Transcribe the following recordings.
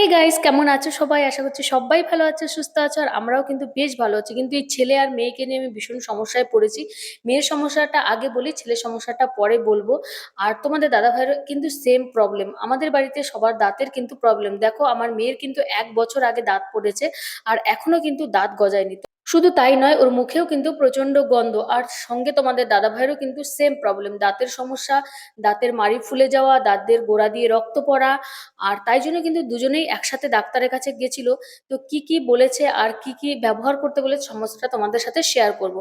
Hey guys কেমন আছো সবাই? আশা করছি সবাই ভালো আছে, সুস্থ আছো, আর আমরাও কিন্তু বেশ ভালো আছি। কিন্তু এই ছেলে আর মেয়েকে নিয়ে আমি ভীষণ সমস্যায় পড়েছি। মেয়ের সমস্যাটা আগে বলি, ছেলের সমস্যাটা পরে বলব। আর তোমাদের দাদা ভাইয়ের কিন্তু সেম প্রবলেম আমাদের বাড়িতে সবার দাঁতের কিন্তু প্রবলেম দেখো, আমার মেয়ের কিন্তু এক বছর আগে দাঁত পড়েছে, আর এখনও কিন্তু দাঁত গজায়নি। শুধু তাই নয়, ওর মুখেও কিন্তু প্রচণ্ড গন্ধ। আর সঙ্গে তোমাদের দাদা ভাইয়েরও কিন্তু সেম প্রবলেম দাঁতের সমস্যা, দাঁতের মাড়ি ফুলে যাওয়া, দাঁতের গোড়া দিয়ে রক্ত পড়া। আর তাই জন্য কিন্তু দুজনেই একসাথে ডাক্তারের কাছে গেছিল। তো কি কি বলেছে আর কি কি ব্যবহার করতে বলেছে সমস্যাটা তোমাদের সাথে শেয়ার করব।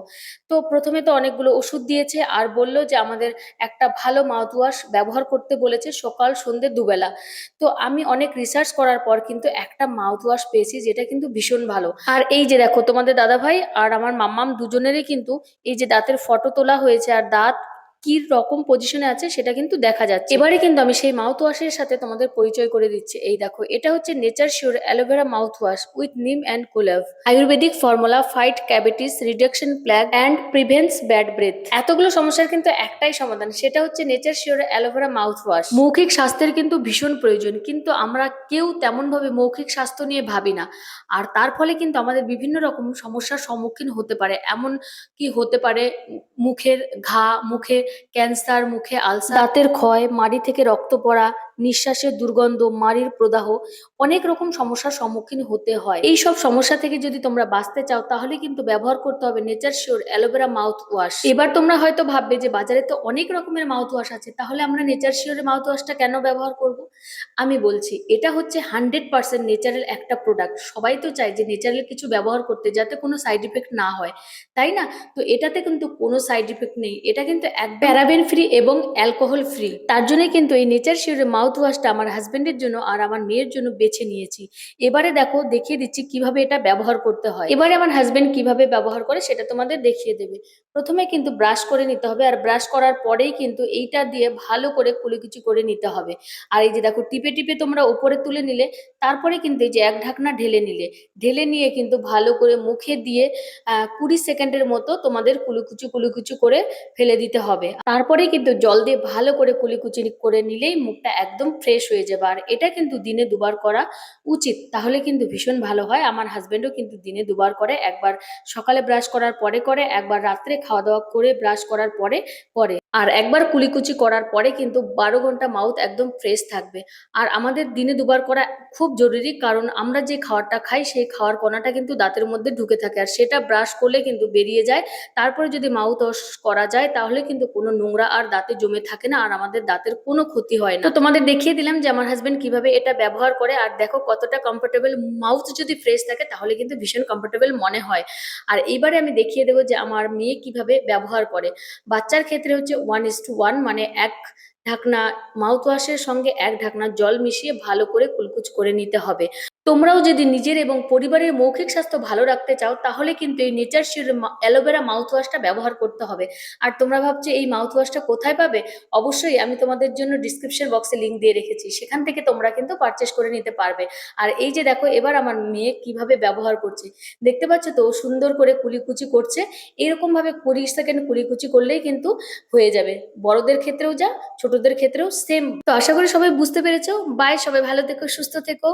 তো প্রথমে তো অনেকগুলো ওষুধ দিয়েছে আর বলল যে আমাদের একটা ভালো মাউথওয়াশ ব্যবহার করতে বলেছে সকাল সন্ধ্যে দুবেলা। তো আমি অনেক রিসার্চ করার পর কিন্তু একটা মাউথওয়াশ পেয়েছি যেটা কিন্তু ভীষণ ভালো। আর এই যে দেখো, তোমাদের দাদা ভাই আর আমার মাম্মাম দুজনেরই কিন্তু এই যে দাঁতের ফটো তোলা হয়েছে আর দাঁত কি রকম পজিশনে আছে সেটা কিন্তু দেখা যাচ্ছে। এবারে কিন্তু আমি সেই মাউথ ওয়াশের সাথে তোমাদের পরিচয় করে দিচ্ছি। এই দেখো, এটা হচ্ছে nature sure aloe vera mouth wash with neem and কুলাভ ayurvedic formula fight cavities reduction plaque and prevents bad breath এতগুলো সমস্যার কিন্তু একটাই সমাধান, সেটা হচ্ছে nature sure aloe vera mouth wash মৌখিক স্বাস্থ্যের কিন্তু ভীষণ প্রয়োজন, কিন্তু আমরা কেউ তেমন ভাবে মৌখিক স্বাস্থ্য নিয়ে ভাবি না। আর তার ফলে কিন্তু আমাদের বিভিন্ন রকম সমস্যার সম্মুখীন হতে পারে। এমন কি হতে পারে মুখের ঘা, মুখে ক্যান্সার মুখে আলসার দাঁতের ক্ষয় মাড়ি থেকে রক্ত পড়া নিঃশ্বাসের দুর্গন্ধ, মাড়ির প্রদাহ, অনেক রকম সমস্যার সম্মুখীন হতে হয়। এই সব সমস্যা থেকে যদি তোমরা বাঁচতে চাও, তাহলে কিন্তু ব্যবহার করতে হবে nature sure aloe vera mouth wash এবার তোমরা হয়তো ভাববে যে বাজারে তো অনেক রকমের মাউথ ওয়াশ আছে, তাহলে আমরা নেচার শিওরের মাউথ ওয়াশটা কেন ব্যবহার করব? আমি বলছি, এটা হচ্ছে হান্ড্রেড পার্সেন্ট নেচারাল একটা প্রোডাক্ট সবাই তো চায় যে নেচারাল কিছু ব্যবহার করতে, যাতে কোনো সাইড ইফেক্ট না হয়। তাই না? তো এটাতে কিন্তু কোনো সাইড ইফেক্ট নেই। এটা কিন্তু এক প্যারাবেন ফ্রি এবং অ্যালকোহল ফ্রি তার জন্য কিন্তু এই নেচার শিওরের মাউথ ওয়াশটা আমার হাজব্যান্ডের জন্য আর আমার মেয়ের জন্য বেছে নিয়েছি। এবারে দেখো, দেখিয়ে দিচ্ছি কীভাবে এটা ব্যবহার করতে হয়। এবারে আমার হাজব্যান্ড কীভাবে ব্যবহার করে সেটা তোমাদের দেখিয়ে দেবে। প্রথমে কিন্তু ব্রাশ করে নিতে হবে আর ব্রাশ করার পরেই কিন্তু এইটা দিয়ে ভালো করে কুলিকুচি করে নিতে হবে। আর এই যে দেখো টিপে টিপে তোমরা উপরে তুলে নিলে, তারপরে কিন্তু এই যে এক ঢাকনা ঢেলে নিলে, ঢেলে নিয়ে কিন্তু ভালো করে মুখে দিয়ে কুড়ি সেকেন্ডের মতো তোমাদের কুলুকুচু কুলুকুচু করে ফেলে দিতে হবে। তারপরে কিন্তু জল দিয়ে ভালো করে কুলিকুচি করে নিলেই মুখটা একদম ফ্রেশ হয়ে যাবে। আর এটা কিন্তু দিনে দুবার করা উচিত। তাহলে কিন্তু ভীষণ ভালো হয়। আমার হাজবেন্ডও কিন্তু দিনে দুবার করে। একবার সকালে ব্রাশ করার পরে করে, একবার রাত্রে খাওয়া দাওয়া করে ব্রাশ করার পরে করে আর একবার কুলিকুচি করার পরে কিন্তু বারো ঘণ্টা মাউথ একদম ফ্রেশ থাকবে। আর আমাদের দিনে দুবার করা খুব জরুরি, কারণ আমরা যে খাওয়ারটা খাই, সেই খাওয়ার কণাটা কিন্তু দাঁতের মধ্যে ঢুকে থাকে আর সেটা ব্রাশ করলে কিন্তু বেরিয়ে যায়। তারপরে যদি মাউথ ওয়াশ করা যায়, তাহলে কিন্তু কোনো নোংরা আর দাঁতে জমে থাকে না আর আমাদের দাঁতের কোনো ক্ষতি হয় না। তো তোমাদের দেখিয়ে দিলাম যে আমার হাজব্যান্ড কীভাবে এটা ব্যবহার করে আর দেখো কতটা কমফোর্টেবল মাউথ যদি ফ্রেশ থাকে, তাহলে কিন্তু ভীষণ কমফোর্টেবল মনে হয়। আর এইবারে আমি দেখিয়ে দেবো যে আমার মেয়ে কীভাবে ব্যবহার করে। বাচ্চার ক্ষেত্রে হচ্ছে ওয়ান ইস টু ওয়ান মানে এক ঢাকনা মাউথওয়াশের সঙ্গে এক ঢাকনা জল মিশিয়ে ভালো করে কুলকুচ করে নিতে হবে। তোমরাও যদি নিজের এবং পরিবারের মৌখিক স্বাস্থ্য ভালো রাখতে চাও, তাহলে কিন্তু এই নেচার শিওর অ্যালোভেরা মাউথ ওয়াশটা ব্যবহার করতে হবে। আর তোমরা ভাবছ এই মাউথ ওয়াশটা কোথায় পাবে? অবশ্যই আমি তোমাদের জন্য ডিসক্রিপশন বক্সে লিঙ্ক দিয়ে রেখেছি। সেখান থেকে তোমরা কিন্তু পারচেস করে নিতে পারবে। আর এই যে দেখো, এবার আমার মেয়ে কীভাবে ব্যবহার করছে। দেখতে পাচ্ছ তো সুন্দর করে কুলিকুচি করছে। এরকম ভাবে কুড়ি সেকেন্ড কুলিকুচি করলেই কিন্তু হয়ে যাবে। বড়দের ক্ষেত্রেও যা, ছোটদের ক্ষেত্রেও সেম তো আশা করি সবাই বুঝতে পেরেছ। বাই সবাই ভালো থেকো, সুস্থ থেকো।